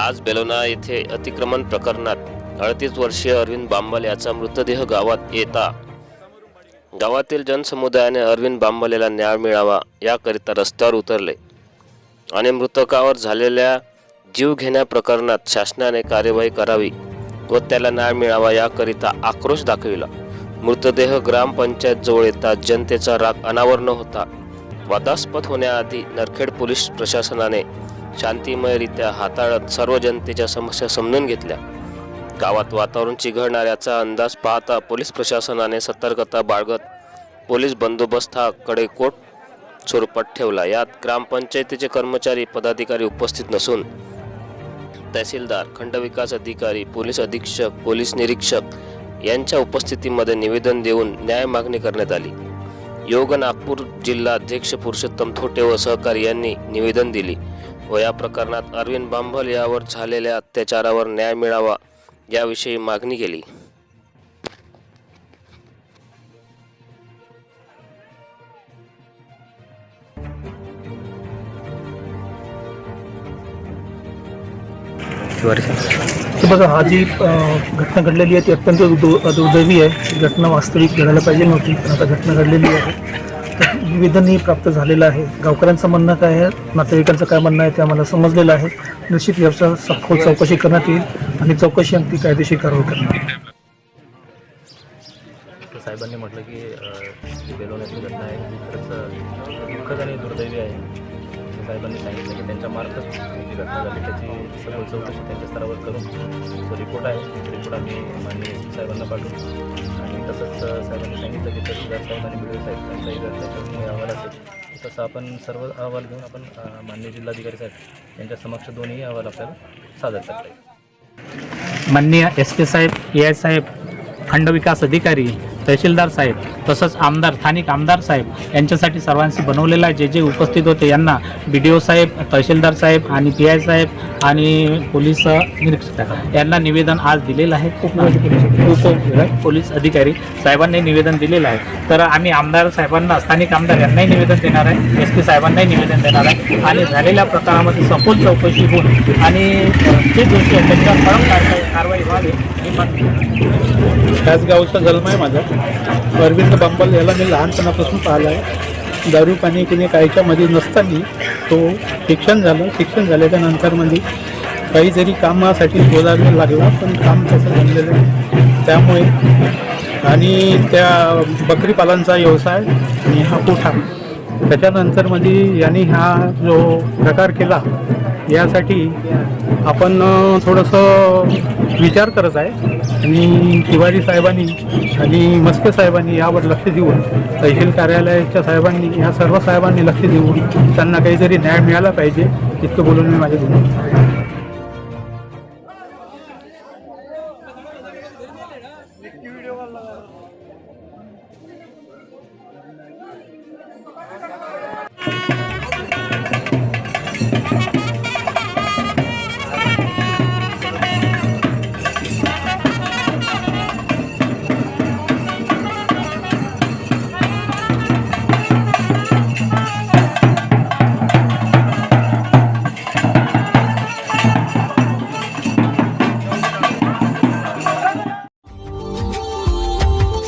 आज बेलोना येथे अतिक्रमण प्रकरणात अडतीस वर्षीय अरविंद बांबल याचा मृतदेह गावात येता. गावातील जनसमुदायाने अरविंद बांबलेला न्याय मिळावा याकरिता रस्त्यावर उतरले. आणि मृतकावर झालेल्या जीवघेण्या प्रकरणात शासनाने कार्यवाही करावी व त्याला न्याय मिळावा याकरिता आक्रोश दाखविला. मृतदेह ग्रामपंचायत जवळ येता जनतेचा राग अनावर न होता. वादास्पद होण्याआधी नरखेड पोलीस प्रशासनाने शांतिमयरित्या हाताळत सर्व जनतेच्या समस्या समजून घेतल्या. गावात वातावरण चिघळणाऱ्याचा अंदाज पाहता पोलीस प्रशासनाने सतर्कता बाळगत पोलीस बंदोबस्ताकडे कोट स्वरूपात ठेवला. यात ग्रामपंचायतीचे कर्मचारी पदाधिकारी उपस्थित नसून तहसीलदार खंडविकास अधिकारी पोलीस अधीक्षक पोलीस निरीक्षक यांच्या उपस्थितीमध्ये निवेदन देऊन न्याय मागणी करण्यात आली. योग नागपूर जिल्हाध्यक्ष पुरुषोत्तम थोटे व सहकारी यांनी निवेदन दिली व या प्रकरणात अरविंद बांभल यावर झालेल्या अत्याचारावर न्याय मिळावा याविषयी मागणी केली. की बघा हा जी अ, घटना घडलेली आहे ती अत्यंत दुर्दैवी आहे. ही घटना वास्तविक घडायला पाहिजे नव्हती पण आता घटना घडलेली आहे. तर निवेदनही प्राप्त झालेलं आहे. गावकऱ्यांचं म्हणणं काय आहे नातेवाईकांचं काय म्हणणं आहे ते आम्हाला समजलेलं आहे. निश्चित याचा सखोल चौकशी करण्यात येईल आणि चौकशी अंती कायदेशीर कारवाई करण्यात येईल. तर साहेबांनी म्हटलं की अ, जी बेलोण्याची घटना आहे. खरंच अ, दुःखद आणि दुर्दैवी आहे. साहेबांनी सांगितलं की त्यांच्या मार्फत जी घटना झाली. त्याची सखोल चौकशी त्यांच्या स्तरावर करून जो रिपोर्ट आहे. तो रिपोर्ट आम्ही माननीय एस पी साहेबांना पाठवू. आणि तसंच साहेबांनी सांगितलं की तहसीलदार साहेब आणि बिडवे साहेब त्यांचाही जर त्याच्यामुळे अहवाल असेल. तसं आपण सर्व अहवाल घेऊन आपण माननीय जिल्हाधिकारी साहेब यांच्या समक्ष दोन्ही अहवाल आपल्याला सादर करता येईल. माननीय एस पी साहेब ए आय साहेब खंडविकास अधिकारी तहसीलदार साहेब तसंच आमदार स्थानिक आमदार साहेब यांच्यासाठी सर्वांशी बनवलेला आहे. जे जे उपस्थित होते यांना बी डी ओ साहेब तहसीलदार साहेब आणि पी आय साहेब आणि पोलीस निरीक्षक यांना निवेदन आज दिलेलं आहे. उप पोलीस अधिकारी साहेबांनी निवेदन दिलेलं आहे. तर आम्ही आमदार साहेबांना स्थानिक आमदार यांनाही निवेदन देणार आहे. एस पी साहेबांनाही निवेदन देणार आहे. आणि झालेल्या प्रकारामध्ये सखोल चौकशी होऊन आणि जे दोषी आहेत त्यांच्यावर कडक कारवाई कारवाई व्हावी ही मागणी त्याच गावचा जन्म आहे माझा. अरविंद बांबल याला मी लहानपणापासून पाहिला आहे दारू पाणी कुणी कायच्या मध्ये नसताना तो शिक्षण झालं. शिक्षण झाल्याच्यानंतरमध्ये काही जरी कामासाठी बोलायला लागला पण काम तसं बनलेलं नाही. त्यामुळे आणि त्या बकरीपालनचा व्यवसाय आणि हा कोठा त्याच्यानंतरमध्ये यांनी हा जो प्रकार केला यासाठी आपण थोडंसं विचार करत आहे. आणि तिवारी साहेबांनी आणि मस्के साहेबांनी यावर लक्ष देऊन तहसील कार्यालयाच्या साहेबांनी या सर्व साहेबांनी लक्ष देऊन त्यांना काहीतरी न्याय मिळाला पाहिजे इतकं बोलून मी माझे दोन